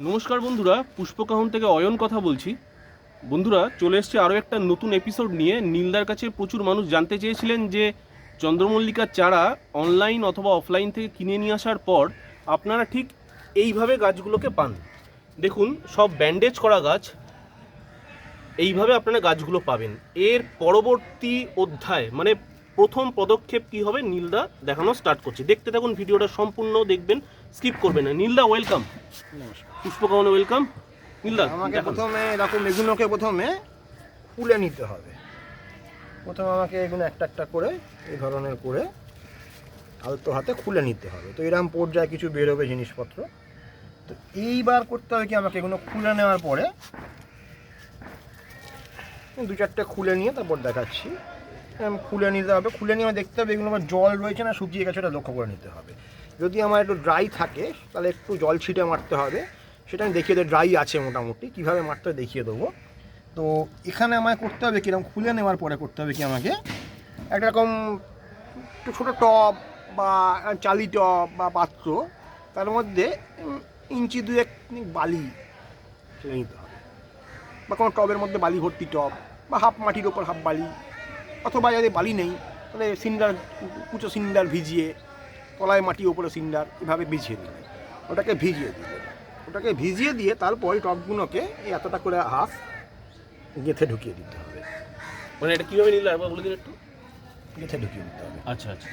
নমস্কার বন্ধুরা, পুষ্পকাহন থেকে অয়ন কথা বলছি। বন্ধুরা, চলে এসছে আরও একটা নতুন এপিসোড নিয়ে। নীলদার কাছে প্রচুর মানুষ জানতে চেয়েছিলেন যে, চন্দ্রমল্লিকার চারা অনলাইন অথবা অফলাইন থেকে কিনে নিয়ে আসার পর আপনারা ঠিক এইভাবে গাছগুলোকে পান। দেখুন, সব ব্যান্ডেজ করা গাছ, এইভাবে আপনারা গাছগুলো পাবেন। এর পরবর্তী অধ্যায় মানে প্রথম পদক্ষেপ কি হবে, নীলদা দেখানো স্টার্ট করছে। দেখতে থাকুন, ভিডিওটা সম্পূর্ণ দেখবেন। স্কিপ করবেন না। নীলদা ওয়েলকাম পুষ্পকাহনে ওয়েলকাম নীলদা আমাকে প্রথমে এরকম এগুলোকে প্রথমে খুলে নিতে হবে। প্রথমে আমাকে এগুলো একটা একটা করে এই ধরনের করে আলতো হাতে খুলে নিতে হবে। তো এরকম পর্যায়ে কিছু বেরোবে জিনিসপত্র। তো এইবার করতে হবে কি আমাকে এগুলো খুলে নেওয়ার পরে দু চারটে খুলে নিয়ে তারপর দেখাচ্ছি। খুলে নিতে হবে। খুলে নিয়ে দেখতে হবে এগুলো আমার জল রয়েছে না শুকিয়ে গেছে ওটা লক্ষ্য করে নিতে হবে। যদি আমার একটু ড্রাই থাকে, তাহলে একটু জল ছিটে মারতে হবে। সেটা আমি দেখিয়ে দেবো ড্রাই আছে মোটামুটি। কীভাবে মারতে দেখিয়ে দেবো। তো এখানে আমায় করতে হবে কীরকম খুলে নেওয়ার পরে করতে হবে কি আমাকে? একটা রকম একটু ছোটো টব বা চালি টব বা পাত্র, তার মধ্যে ইঞ্চি দু এক বালি ফেলে নিতে হবে। বা কোনো টবের মধ্যে বালি ভর্তি টব বা হাফ মাটির ওপর হাফ বালি, অথবা যদি বালি নেই, তাহলে সিন্ডার, কুচো সিন্ডার ভিজিয়ে তলায় মাটি ওপরে সিন্ডার এভাবে ভিজিয়ে দিলেন। ওটাকে ভিজিয়ে দিলেন। ওটাকে ভিজিয়ে দিয়ে তারপর এই এতটা করে হাফ গেঁথে ঢুকিয়ে দিতে হবে। মানে এটা কীভাবে নীলদা একবার বলে দিন একটু। গেঁথে ঢুকিয়ে দিতে হবে। আচ্ছা আচ্ছা।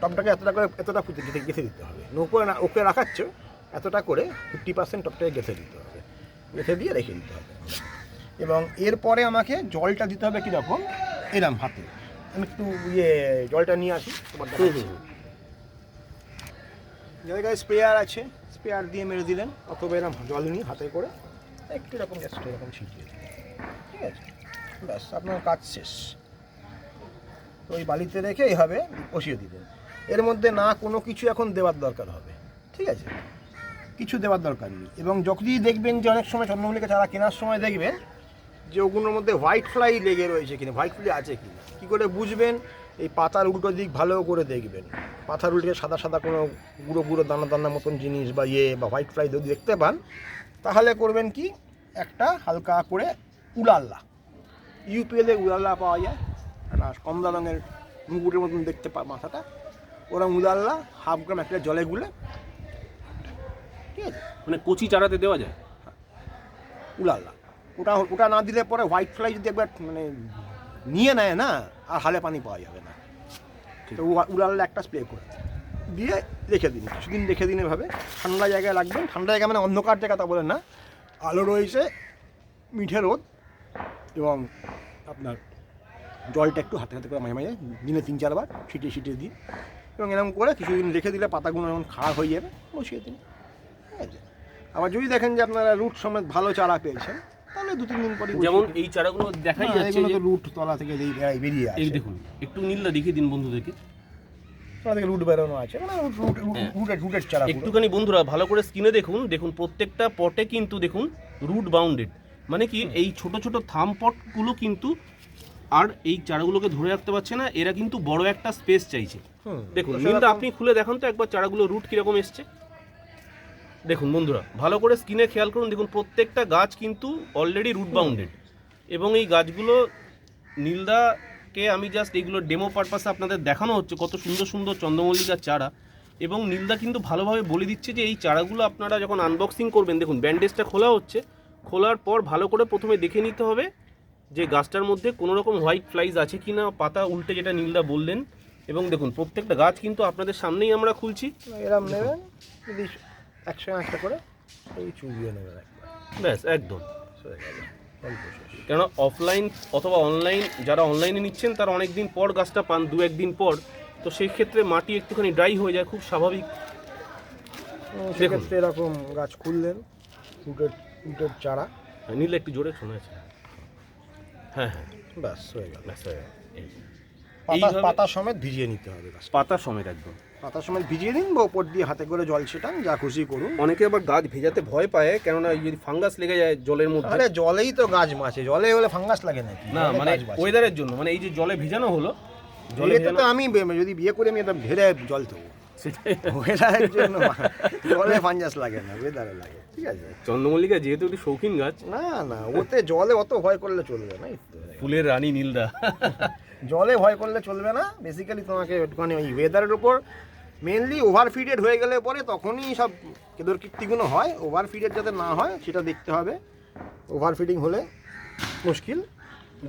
টপটাকে এতটা করে এতটা ফুটে গেঁথে গেঁথে দিতে হবে। উপরে না ওকে রাখাচ্ছ এতটা করে ফিফটি পার্সেন্ট টপটাকে গেঁথে দিতে হবে। গেঁথে দিয়ে রেখে দিতে হবে। এবং এরপরে আমাকে জলটা দিতে হবে কীরকম? এরম হাতে। আমি একটু ইয়ে জলটা নিয়ে আসি তোমার দেখাচ্ছি। জায়গায় স্প্রেয়ার আছে। স্প্রেয়ার দিয়ে মেরে দিলেন। অথবা এরকম জল নিয়ে হাতে করে একটু এরকম জাস্ট এরকম ছিটিয়ে দিলেন। ঠিক আছে? ব্যাস, আপনার কাজ শেষ। তো ওই বালিতে রেখে এইভাবে বসিয়ে দিবেন এর মধ্যে না কোনো কিছু এখন দেওয়ার দরকার হবে। ঠিক আছে? কিছু দেওয়ার দরকার নেই। এবং যখনই দেখবেন যে অনেক সময় চন্দ্রমল্লিকা চারা কেনার সময় দেখবেন যে ওগুলোর মধ্যে হোয়াইট ফ্লাই লেগে রয়েছে কিনা হোয়াইট ফ্লাই আছে কিনা। কী করে বুঝবেন? এই পাতার উল্টো দিক ভালো করে দেখবেন। পাতার উল্টে সাদা সাদা কোনো গুঁড়ো গুঁড়ো দানা দানা মতন জিনিস বা ইয়ে বা হোয়াইট ফ্লাই যদি দেখতে পান তাহলে করবেন কি? একটা হালকা করে উলাল্লা। ইউপিএলে উলাল্লা পাওয়া যায়। একটা কমলা রঙের মুকুটের মতন দেখতে পা মাথাটা। ওরা উলাল্লা হাফ গ্রাম একটা জলে গুলে। ঠিক আছে? মানে কচি চারাতে দেওয়া যায়? উলাল্লা। ওটা ওটা না দিলে পরে হোয়াইট ফ্লাই যদি একবার মানে নিয়ে নেয় না, আর হালে পানি পাওয়া যাবে না। তো উ- উলাল্লা একটা স্প্রে করে দিয়ে। রেখে দিন, কিছুদিন রেখে দিন এভাবে। ঠান্ডা জায়গায় রাখবেন। ঠান্ডা জায়গা মানে অন্ধকার জায়গা তা বলেন না। আলো রয়েছে, মিঠে রোদ এবং আপনার জলটা একটু হাতে হাতে করে মাঝে মাঝে দিনে তিন চারবার ছিটিয়ে ছিটিয়ে দিন এবং এরকম করে কিছুদিন রেখে দিলে পাতাগুলো যখন খারাপ হয়ে যাবে, বসিয়ে দিন। ঠিক আছে আবার যদি দেখেন যে আপনারা রুট সমেত ভালো চারা পেয়েছেন তাহলে দু তিন দিন পরে যেমন এই চারাগুলো দেখাই যাচ্ছে যে রুট তলা থেকে যেই বেরিয়ে- বেরিয়ে এই দেখুন একটু নীলদা দেখিয়ে দিন বন্ধুদেরকে। তলা থেকে রুট বেরোনো আছে মানে রুট হ্যাঁ। রুটের রুটের চারা একটুখানি বন্ধুরা ভালো করে স্ক্রিনে দেখুন দেখুন প্রত্যেকটা পটে কিন্তু দেখুন রুট বাউন্ডেড মানে কি এই ছোট ছোট থাম পটগুলো কিন্তু আর এই চারাগুলোকে ধরে রাখতে পারছে না এরা কিন্তু বড় একটা স্পেস চাইছে। দেখুন নীলদা আপনি খুলে দেখান তো একবার চারাগুলো রুট কীরকম এসছে। দেখুন বন্ধুরা, ভালো করে স্ক্রিনে খেয়াল করুন। দেখুন, প্রত্যেকটা গাছ কিন্তু অলরেডি রুট বাউন্ডেড এবং এই গাছগুলো, নীলদাকে আমি জাস্ট এইগুলো ডেমো পারপাসে আপনাদের দেখানো হচ্ছে, কত সুন্দর সুন্দর চন্দ্রমল্লিকার চারা। এবং নীলদা কিন্তু ভালোভাবে বলে দিচ্ছে যে, এই চারাগুলো আপনারা যখন আনবক্সিং করবেন, দেখুন ব্যান্ডেজটা খোলা হচ্ছে। খোলার পর ভালো করে প্রথমে দেখে নিতে হবে যে, গাছটার মধ্যে কোনো রকম হোয়াইট ফ্লাইজ আছে কি না পাতা উল্টে যেটা নীলদা বললেন। এবং দেখুন, প্রত্যেকটা গাছ কিন্তু আপনাদের সামনেই আমরা খুলছি। এরম নেবেন একসঙ্গে একটা করে এই চুবিয়ে নেবেন একবার। ব্যাস একদম। হয়ে কেন অফলাইন অথবা অনলাইন যারা অনলাইনে নিচ্ছেন তারা অনেক দিন পর গাছটা পান দু একদিন পর। তো সেই ক্ষেত্রে মাটি একটুখানি ড্রাই হয়ে যায় খুব স্বাভাবিক। সেক্ষেত্রে এরকম গাছ খুললেন রুটের রুটের চারা। নিলে একটু জোরে শোনা যাচ্ছে হ্যাঁ হ্যাঁ। ব্যাস হয়ে গেল। ব্যাস হয়ে গেল। পাতা পাতা সমেত ভিজিয়ে নিতে হবে পাতা সমেত একদম। পাতা সময় ভিজিয়ে দিন বা ওপর দিয়ে হাতে করে জল ছেটান যা খুশি করুন। অনেকে আবার গাছ ভেজাতে ভয় পায় কেননা যদি ফাঙ্গাস লেগে যায় জলের মধ্যে। আরে জলেই তো গাছ মাছে জলে হলে ফাঙ্গাস লাগে নাকি? না মানে ওয়েদারের জন্য মানে এই যে জলে ভেজানো হলো জলে তো আমি যদি বিয়ে করে আমি এটা ঢেলে জল দেবো। ওয়েদারের জন্য জলে ফাঞ্জাস লাগে না ওয়েদারে লাগে ঠিক আছে? চন্দ্রমল্লিকা যেহেতু একটি শৌখিন গাছ। না না ওতে জলে অত ভয় করলে চলবে না। ফুলের রানী নীলদা। জলে ভয় করলে চলবে না বেসিক্যালি তোমাকে একটুখানি ওই ওয়েদারের উপর মেনলি ওভার ফিডেড হয়ে গেলে পরে তখনই সব কেদর কীর্তিগুলো হয় ওভার ফিডেড যাতে না হয়, সেটা দেখতে হবে। ওভার ফিডিং হলে মুশকিল।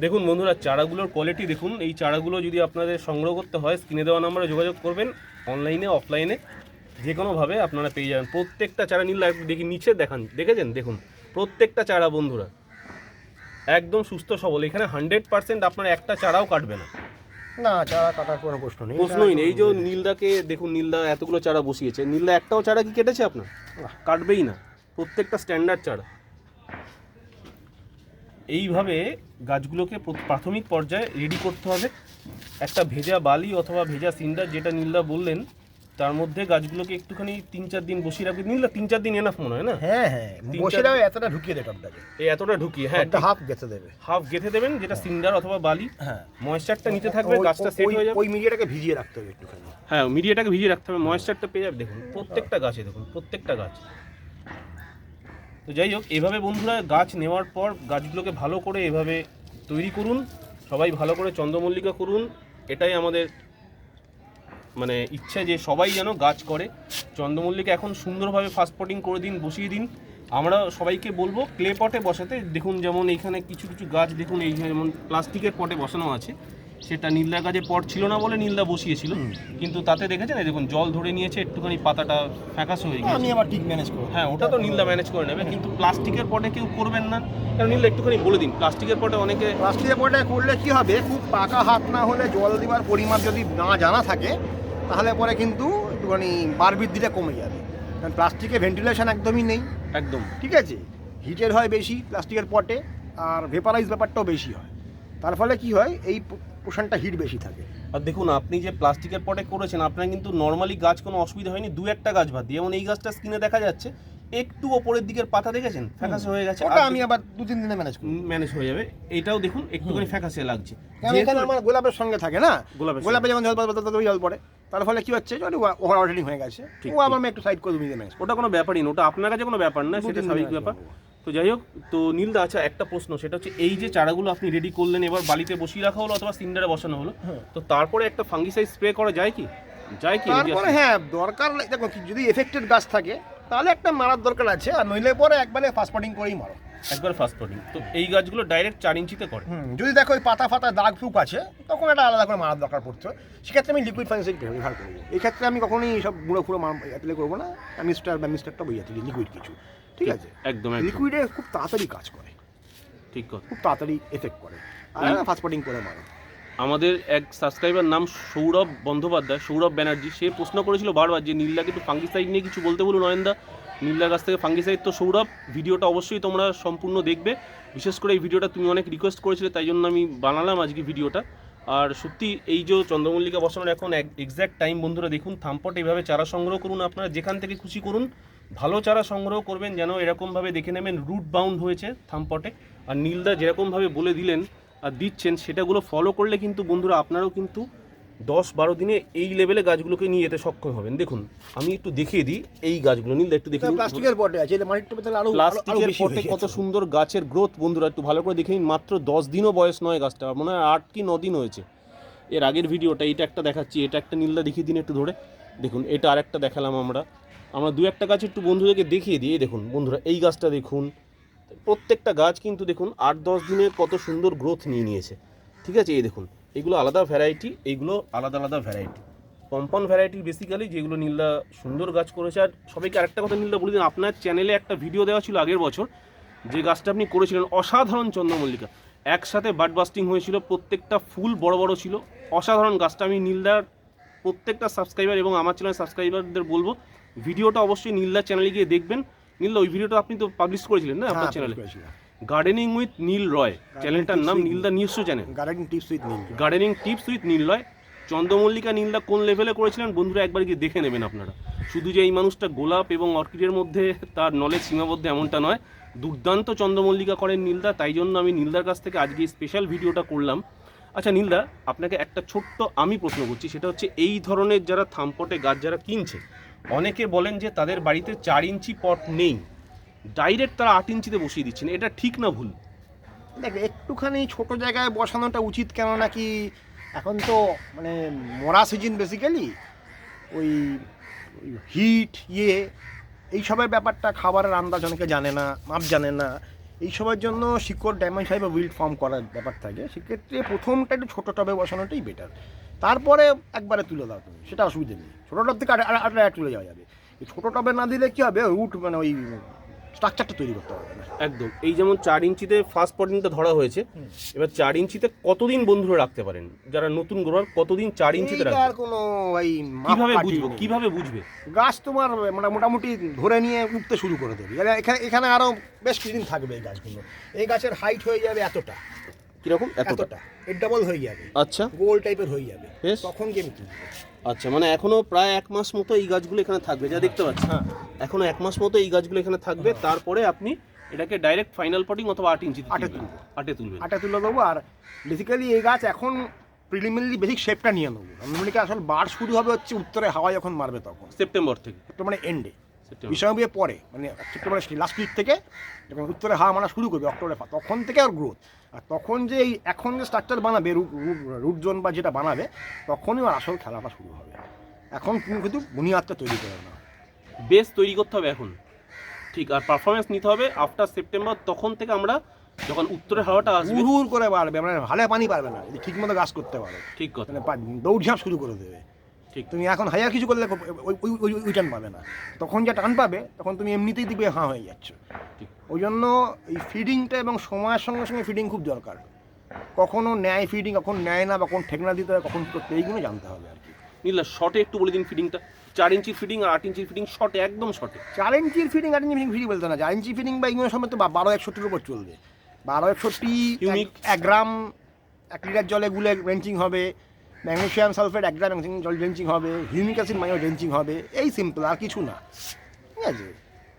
দেখুন বন্ধুরা, চারাগুলোর কোয়ালিটি দেখুন। এই চারাগুলো যদি আপনাদের সংগ্রহ করতে হয়, স্ক্রিনে দেওয়া নাম্বারে যোগাযোগ করবেন অনলাইনে অফলাইনে যে কোনোভাবে আপনারা পেয়ে যাবেন। প্রত্যেকটা চারা নিলে দেখি নিচে দেখান, দেখেছেন? দেখুন, প্রত্যেকটা চারা বন্ধুরা। একদম সুস্থ সবল। এখানে হান্ড্রেড পার্সেন্ট আপনার একটা চারাও কাটবে না। না চারা কাটার কোনো প্রশ্ন নেই। প্রশ্নই নেই। এই যে নীলদাকে দেখুন নীলদা এতগুলো চারা বসিয়েছে। নীলদা একটাও চারা কি কেটেছে আপনার? কাটবেই না। প্রত্যেকটা স্ট্যান্ডার্ড চারা। এইভাবে গাছগুলোকে প্রাথমিক পর্যায়ে রেডি করতে হবে। একটা ভেজা বালি অথবা ভেজা সিন্ডার যেটা নীলদা বললেন তার মধ্যে গাছগুলোকে একটুখানি তিন চার দিন বসিয়ে রাখবে। নীলদা তিন চার দিন এনাফ মনে হয় না? হ্যাঁ হ্যাঁ। তিন বসে চার- এতটা ঢুকিয়ে দেবে টপটাকে এই এতটা ঢুকিয়ে হ্যাঁ একটা হাফ গেছে দেবে। হাফ গেঁথে দেবেন যেটা সিন্ডার অথবা বালি। হ্যাঁ। ময়েশ্চারটা নিতে থাকবে গাছটা সেট হয়ে যাবে। ওই মিডিয়াটাকে ভিজিয়ে রাখতে হবে একটুখানি। হ্যাঁ মিডিয়াটাকে ভিজিয়ে রাখতে হবে ময়েশ্চারটা পেয়ে যাবে। দেখুন প্রত্যেকটা গাছে দেখুন প্রত্যেকটা গাছ। তো যাই হোক এভাবে বন্ধুরা গাছ নেওয়ার পর গাছগুলোকে ভালো করে এভাবে তৈরি করুন। সবাই ভালো করে চন্দ্রমল্লিকা করুন। এটাই আমাদের মানে ইচ্ছা যে সবাই যেন গাছ করে। চন্দ্রমল্লিকা এখন সুন্দরভাবে ফাস্ট পটিং করে দিন বসিয়ে দিন। আমরা সবাইকে বলব ক্লে পটে বসাতে দেখুন যেমন এইখানে কিছু কিছু গাছ দেখুন এই যেমন প্লাস্টিকের পটে বসানো আছে। সেটা নীলদা গাছের পট ছিল না বলে নীলদা বসিয়েছিল। কিন্তু তাতে দেখেছেন? দেখুন জল ধরে নিয়েছে একটুখানি পাতাটা ফ্যাকাশ হয়ে গেছে আমি আবার ঠিক ম্যানেজ করব। হ্যাঁ ওটা তো নীলদা ম্যানেজ করে নেবে। কিন্তু প্লাস্টিকের পটে কেউ করবেন না। কারণ নীলদা একটুখানি বলে দিন প্লাস্টিকের পটে অনেকে প্লাস্টিকের পটে করলে কি হবে? খুব পাকা হাত না হলে জল দেওয়ার পরিমাপ যদি না জানা থাকে তাহলে পরে কিন্তু একটুখানি বার বৃদ্ধিটা কমে যাবে। কারণ প্লাস্টিকে ভেন্টিলেশন একদমই নেই। একদম। ঠিক আছে? হিটের হয় বেশি প্লাস্টিকের পটে আর ভেপারাইজ ব্যাপারটাও বেশি হয়। তার ফলে কি হয়? এই পোষণটা হিট বেশি থাকে। আর দেখুন আপনি যে প্লাস্টিকের পটে করেছেন আপনার কিন্তু নর্মালি গাছ কোনো অসুবিধা হয়নি। দু একটা গাছ বাদ দিয়ে। যেমন এই গাছটা স্কিনে দেখা যাচ্ছে একটু ওপরের দিকের পাতা দেখেছেন? ফ্যাকাশে হয়ে গেছে। ওটা আমি আবার দু তিন দিনে ম্যানেজ করি ম্যানেজ হয়ে যাবে। এটাও দেখুন একটুখানি ফ্যাকাশে লাগছে। কারণ এখানে আমার গোলাপের সঙ্গে থাকে না? গোলাপের গোলাপে যেমন জল পড়ে জল পড়ে। তার ফলে কি হচ্ছে ওভার অর্ডারিং হয়ে গেছে। ও আমার আমি একটু সাইড করে দিই ম্যানেজ ওটা কোনো ব্যাপারই না ওটা আপনার কাছে কোনো ব্যাপার না সেটা স্বাভাবিক ব্যাপার। তো যাই হোক তো নীলদা আচ্ছা একটা প্রশ্ন সেটা হচ্ছে এই যে চারাগুলো আপনি রেডি করলেন এবার বালিতে বসিয়ে রাখা হলো অথবা সিন্ডারে বসানো হলো হ্যাঁ। তো তারপরে একটা ফাঙ্গিসাইড স্প্রে করা যায় কি? যায় কি? তারপরে হ্যাঁ দরকার দেখো যদি এফেক্টেড গাছ থাকে তাহলে একটা মারার দরকার আছে আর নইলে পরে একবারে ফাস্ট পটিং করেই মারো। একবার ফাস্ট পটিং তো এই গাছগুলো ডাইরেক্ট চার ইঞ্চিতে করে। হুম যদি দেখো ওই পাতা ফাতা দাগ ফুক আছে তখন একটা আলাদা করে মারার দরকার পড়ছে সেক্ষেত্রে আমি লিকুইড ফাইন্সাইড ব্যবহার করব এই ক্ষেত্রে আমি কখনোই সব গুঁড়ো ফুড়ো অ্যাপ্লাই করব না। মিস্টার বা মিস্টারটা বোঝাচ্ছি লিকুইড কিছু। ঠিক আছে? একদম লিকুইডে খুব তাড়াতাড়ি কাজ করে। ঠিক খুব তাড়াতাড়ি এফেক্ট করে। আর। ফাস্ট পটিং করে মারো। আমাদের এক সাবস্ক্রাইবার নাম সৌরভ বন্দ্যোপাধ্যায়, সৌরভ ব্যানার্জি। সে প্রশ্ন করেছিল বারবার যে নীলদাকে একটু ফাঙ্গিসাইড নিয়ে কিছু বলতে বলুন নয়নদা। নীলদার কাছ থেকে ফাঙ্গিসাইড তো সৌরভ, ভিডিওটা অবশ্যই তোমরা সম্পূর্ণ দেখবে। বিশেষ করে এই ভিডিওটা তুমি অনেক রিকোয়েস্ট করেছিলে, তাই জন্য আমি বানালাম আজকে ভিডিওটা। আর সত্যি এই যে চন্দ্রমল্লিকা বসানোর এখন এক্স্যাক্ট টাইম বন্ধুরা দেখুন, থামপট এইভাবে চারা সংগ্রহ করুন আপনারা, যেখান থেকে খুশি করুন। ভালো চারা সংগ্রহ করবেন যেন এরকমভাবে দেখে নেবেন রুট বাউন্ড হয়েছে থামপটে। আর নীলদা যেরকমভাবে বলে দিলেন দিচ্ছেন সেটাগুলো ফলো করলে কিন্তু বন্ধুরা আপনারাও কিন্তু দশ বারো দিনে এই লেভেলে গাছগুলোকে নিয়ে যেতে সক্ষম হবেন। দেখুন আমি একটু দেখিয়ে দিই এই গাছগুলো। নীলদা একটু দেখে প্লাস্টিকের পটে আছে প্লাস্টিকের পটে কত সুন্দর গাছের গ্রোথ বন্ধুরা একটু ভালো করে দেখে নিন। মাত্র দশ দিনও বয়স নয় গাছটা মনে হয় আট কি দিন হয়েছে। এর আগের ভিডিওটা এটা একটা দেখাচ্ছি এটা একটা নীলদা দেখিয়ে দিন একটু ধরে। দেখুন এটা আরেকটা দেখালাম আমরা। আমরা দু একটা গাছ একটু বন্ধুদেরকে দেখিয়ে দিই। দেখুন বন্ধুরা এই গাছটা দেখুন। প্রত্যেকটা গাছ কিন্তু দেখুন আট দশ দিনে কত সুন্দর গ্রোথ নিয়ে নিয়েছে। ঠিক আছে? এই দেখুন, এগুলো আলাদা ভ্যারাইটি এইগুলো আলাদা আলাদা ভ্যারাইটি কম্পাউন্ড ভ্যারাইটি বেসিক্যালি যেগুলো নীলদা সুন্দর গাছ করেছে। আর সবাইকে আরেকটা কথা নীলদা বলে দিন, আপনার চ্যানেলে একটা ভিডিও দেওয়া ছিল আগের বছর, যে গাছটা আপনি করেছিলেন, অসাধারণ চন্দ্রমল্লিকা। একসাথে বার্ড বাস্টিং হয়েছিল, প্রত্যেকটা ফুল বড় বড় ছিল। অসাধারণ গাছটা, আমি নীলদার প্রত্যেকটা সাবস্ক্রাইবার এবং আমার চ্যানেল সাবস্ক্রাইবারদের বলব ভিডিওটা অবশ্যই নীলদার চ্যানেলে গিয়ে দেখবেন। নীলদা ওই ভিডিওটা আপনি তো পাবলিশ করেছিলেন না আপনার হ্যাঁ, চ্যানেলে গার্ডেনিং উইথ নীল রয় চ্যানেলটার নাম নীলদা নিজস্ব channel gardening tips with Neel gardening tips with Neel Roy চন্দ্রমল্লিকা নীলদা কোন লেভেলে করেছিলেন? বন্ধুরা একবার গিয়ে দেখে নেবেন আপনারা। শুধু যে এই মানুষটা গোলাপ এবং অর্কিডের মধ্যে তার নলেজ সীমাবদ্ধ এমনটা নয় দুর্দান্ত চন্দ্রমল্লিকা করেন নীলদা তাই জন্য আমি নীলদার কাছ থেকে আজকে স্পেশাল ভিডিওটা করলাম। আচ্ছা নীলদা আপনাকে একটা ছোট্ট আমি প্রশ্ন করছি। সেটা হচ্ছে এই ধরনের যারা থামপটে গাছ যারা কিনছে অনেকে বলেন যে তাদের বাড়িতে চার ইঞ্চি পট নেই। ডাইরেক্ট তারা আট ইঞ্চিতে বসিয়ে দিচ্ছেন। এটা ঠিক না ভুল? দেখ, একটুখানি ছোট জায়গায় বসানোটা উচিত কেন নাকি এখন তো মানে মরা সিজন বেসিক্যালি ওই হিট ইয়ে এইসবের ব্যাপারটা খাবারের আন্দাজ অনেকে জানে না, মাপ জানে না। এইসবের জন্য শিকড় ড্যামেজ হয় বা উইল্ড ফর্ম করার ব্যাপার থাকে। সেক্ষেত্রে প্রথমটা একটু ছোটো টবে বসানোটাই বেটার তারপরে একবারে তুলে দাও তুমি সেটা অসুবিধে নেই। ছোটো টব থেকে আটা আটা তুলে যাওয়া যাবে। এই ছোটো টবে না দিলে কী হবে? রুট মানে ওই স্ট্রাকচারটা তৈরি করতে হবে। একদম। এই যেমন চার ইঞ্চিতে ফার্স্ট পটিংটা ধরা হয়েছে এবার চার ইঞ্চিতে কতদিন বন্ধুরা রাখতে পারেন? যারা নতুন গ্রোয়ার কতদিন চার ইঞ্চিতে রাখবে? আর কোনো ওই কীভাবে বুঝব? কীভাবে বুঝবে? গাছ তোমার মানে মোটামুটি ধরে নিয়ে উঠতে শুরু করে দেবে। এখানে- এখানে এখানে আরও বেশ কিছুদিন থাকবে এই গাছগুলো। এই গাছের হাইট হয়ে যাবে এতটা। কীরকম? এতটা। এর ডাবল হয়ে যাবে। আচ্ছা। গোল টাইপের হয়ে যাবে। তখন গেম তুলবে আচ্ছা মানে এখনও প্রায় এক মাস মতো এই গাছগুলো এখানে থাকবে যা দেখতে পাচ্ছি। হ্যাঁ। এখনও এক মাস মতো এই গাছগুলো এখানে থাকবে তারপরে আপনি এটাকে ডাইরেক্ট ফাইনাল পটিং অথবা আট ইঞ্চি আটে তুলবো। আটে তুলবেন। আটা তুলে দেবো আর বেসিক্যালি এই গাছ এখন প্রিলিমিনারি বেসিক শেপটা নিয়ে নেব। নর্মালি আসলে বার শুরু হবে হচ্ছে উত্তরে হাওয়া যখন মারবে তখন। সেপ্টেম্বর থেকে। সেপ্টেম্বরে এন্ডে বিষয় পরে মানে সেপ্টেম্বরের লাস্ট উইক থেকে যখন উত্তরে হাওয়া মারা শুরু করবে অক্টোবরে তখন থেকে আর গ্রোথ আর তখন যে এই এখন যে স্ট্রাকচার বানাবে রুট জোন বা যেটা বানাবে তখনই ওর আসল খেলাটা শুরু হবে। এখন তুমি কিন্তু বুনিয়াদটা তৈরি করে না। বেস তৈরি করতে হবে এখন। ঠিক আর পারফরমেন্স নিতে হবে আফটার সেপ্টেম্বর তখন থেকে আমরা যখন উত্তরের হাওয়াটা আসবে হুড় করে বাড়বে মানে ভালে পানি পারবে না। যদি ঠিক মতো গাছ করতে পারো। ঠিক কথা। মানে দৌড়ঝাঁপ শুরু করে দেবে। ঠিক। তুমি এখন হাইয়ার কিছু করলে ওই ওই ওই টান পাবে না। তখন যা টান পাবে তখন তুমি এমনিতেই দিবে হাঁ হয়ে যাচ্ছ। ওই জন্য এই ফিডিংটা এবং সময়ের সঙ্গে সঙ্গে ফিডিং খুব দরকার। কখনো ন্যায় ফিডিং কখন নেয় না বা কোন ঠেকনা দিতে হয় কখন করতে এইগুলো জানতে হবে আর কি। নীলা শর্টে একটু বলে দিন ফিডিংটা চার ইঞ্চির ফিডিং আর আট ইঞ্চির ফিডিং শর্টে একদম শর্টে চার ইঞ্চির ফিডিং আট ইঞ্চি ফিডিং ফিডিং বলতে না। চার ইঞ্চি ফিডিং বা এগুলো সময় তো বারো একষট্টির উপর চলবে। বারো একষট্টি এক গ্রাম এক লিটার জলে গুলে রেঞ্চিং হবে। ম্যাগনেসিয়াম সালফেট এক গ্রাম জল রেঞ্চিং হবে হিউমিক অ্যাসিড মাইও রেঞ্চিং হবে এই সিম্পল আর কিছু না। ঠিক আছে?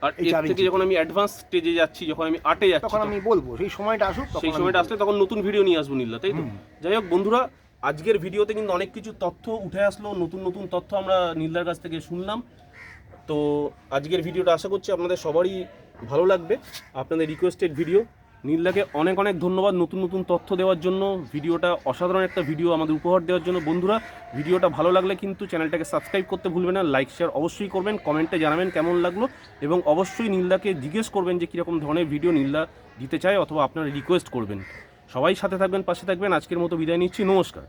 আর এর থেকে যখন আমি অ্যাডভান্স স্টেজে যাচ্ছি যখন আমি আটে যাচ্ছি তখন আমি বলব সেই সময়টা আসুক সেই সময়টা আসলে তখন নতুন ভিডিও নিয়ে আসব নীলা তাই তো? যাই হোক বন্ধুরা আজকের ভিডিওতে কিন্তু অনেক কিছু তথ্য উঠে আসলো নতুন নতুন তথ্য আমরা নীলদার কাছ থেকে শুনলাম। তো আজকের ভিডিওটা আশা করছি আপনাদের সবারই ভালো লাগবে। আপনাদের রিকোয়েস্টেড ভিডিও নীলদাকে অনেক অনেক ধন্যবাদ নতুন নতুন তথ্য দেওয়ার জন্য। ভিডিওটা অসাধারণ একটা ভিডিও আমাদের উপহার দেওয়ার জন্য। বন্ধুরা, ভিডিওটা ভালো লাগলে কিন্তু চ্যানেলটাকে সাবস্ক্রাইব করতে ভুলবেন না লাইক শেয়ার অবশ্যই করবেন কমেন্টে জানাবেন কেমন লাগল। এবং অবশ্যই নীলদাকে জিজ্ঞেস করবেন যে কীরকম ধরনের ভিডিও নীলদা দিতে চায় অথবা আপনারা রিকোয়েস্ট করবেন। সবাই সাথে থাকবেন, পাশে থাকবেন। আজকের মতো বিদায় নিচ্ছি, নমস্কার।